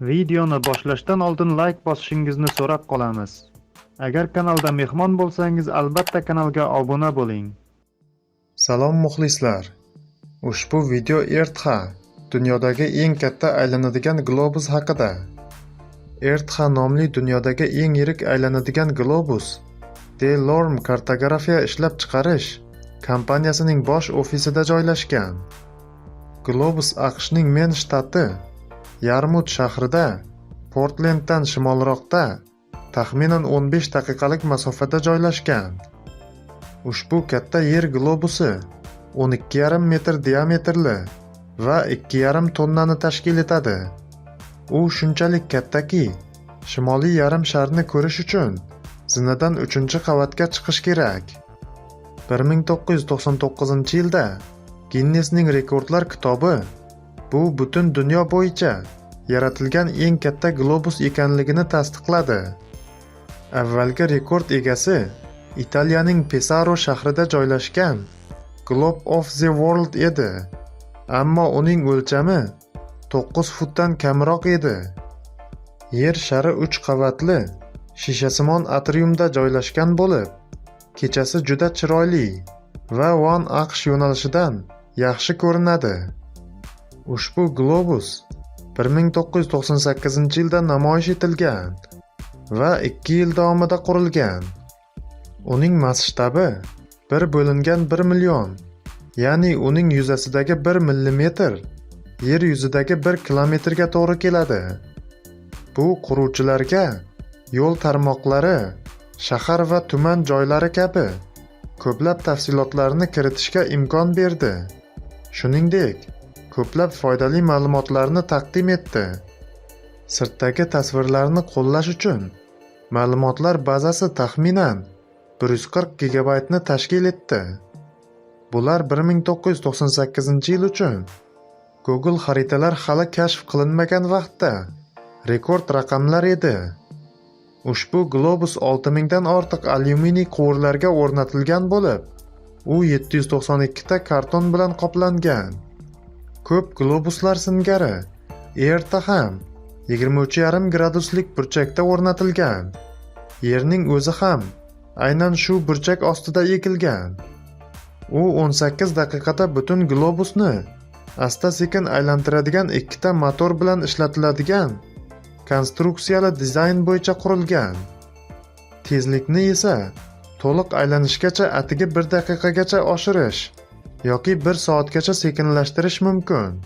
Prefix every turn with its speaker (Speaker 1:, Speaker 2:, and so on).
Speaker 1: Videoni boshlashdan oldin like bosishingizni so'rab qolamiz. Agar kanalda mehmon bo'lsangiz, albatta kanalga obuna bo'ling.
Speaker 2: Salom muxlislar. Ushbu video Ertxa, dunyodagi eng katta aylanadigan globus haqida. Ertxa nomli dunyodagi eng yirik aylanadigan globus DeLorme kartografiya ishlab chiqarish kompaniyasining bosh ofisida joylashgan. Globus AQShning Men shtati Yarmut shahrida Portlenddan shimolroqda taxminan 15 daqiqalik masofada joylashgan. Ushbu katta yer globusi 12,5 metr diametrli va 2,5 tonnani tashkil etadi. U shunchalik kattaki, shimoliy yarim sharni ko'rish uchun zinadan 3-qavatga chiqish kerak. 1999-yilda Ginnesning rekordlar kitobi bu butun dunyo bo'yicha yaratilgan eng katta globus ekanligini tasdiqladi. Avvalgi rekord egasi Italiyaning Pesaro shahrida joylashgan Globe of the World edi. Ammo uning o'lchami 9 futdan kamroq edi. Yer shari 3 qavatli, shishasimon atriumda joylashgan bo'lib, kechasi juda chiroyli va One AQSh yo'nalishidan yaxshi ko'rinadi. Ushbu globus 1998-yilda namoyish etilgan va 2 yil davomida qurilgan. Uning masshtabi 1 bo'lingan 1 million, ya'ni uning yuzasidagi 1 millimetr yer yuzidagi 1 kilometrga to'g'ri keladi. Bu quruvchilarga yo'l tarmoqlari, shahar va tuman joylari kabi ko'plab tafsilotlarni kiritishga imkon berdi. Shuningdek, ko'plab foydali ma'lumotlarni taqdim etdi. Sirtdagi tasvirlarni qo'llash uchun ma'lumotlar bazasi taxminan 140 gigabaytni tashkil etdi. Bular 1998-yil uchun Google xaritalar hali kashf qilinmagan vaqtda rekord raqamlar edi. Ushbu globus 6000 dan ortiq alyuminiy quvurlarga o'rnatilgan bo'lib, u 792 ta karton bilan qoplangan. Ko'p globuslar singari erta ham 23,5 graduslik burchakda o'rnatilgan. Yerning o'zi ham aynan shu burchak ostida ekilgan. U 18 daqiqada butun globusni asta-sekin aylantiradigan ikkita motor bilan ishlatiladigan konstruksiyali dizayn bo'yicha qurilgan. Tezlikni esa to'liq aylanishgacha atigi 1 daqiqagacha oshirish yoki 1 soatgacha sekinlashtirish mumkin.